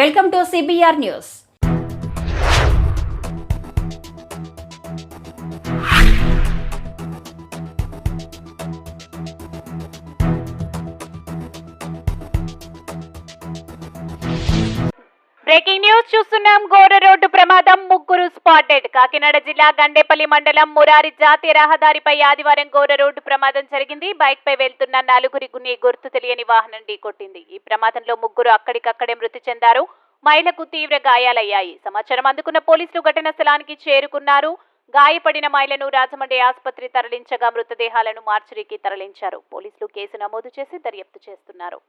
Welcome to CBR news. Breaking news చూస్తున్నాం. ఘోర road ప్రమాదం. స్పాటెడ్ కాకినాడ జిల్లా గండేపల్లి మండలం మురారి జాతీయ రహదారిపై ఆదివారం ఘోర రోడ్డు ప్రమాదం జరిగింది. బైక్ పై వెళ్తున్న నలుగురి గుని గుర్తు తెలియని వాహనం ఢీకొట్టింది. ఈ ప్రమాదంలో ముగ్గురు అక్కడికక్కడే మృతి చెందారు. మహిళకు తీవ్ర గాయాలయ్యాయి. సమాచారం అందుకున్న పోలీసులు ఘటన స్థలానికి చేరుకున్నారు. గాయపడిన మహిళను రాజమండ్రి ఆసుపత్రి తరలించగా మృతదేహాలను మార్చురీకి తరలించారు. పోలీసులు కేసు నమోదు చేసి దర్యాప్తు చేస్తున్నారు.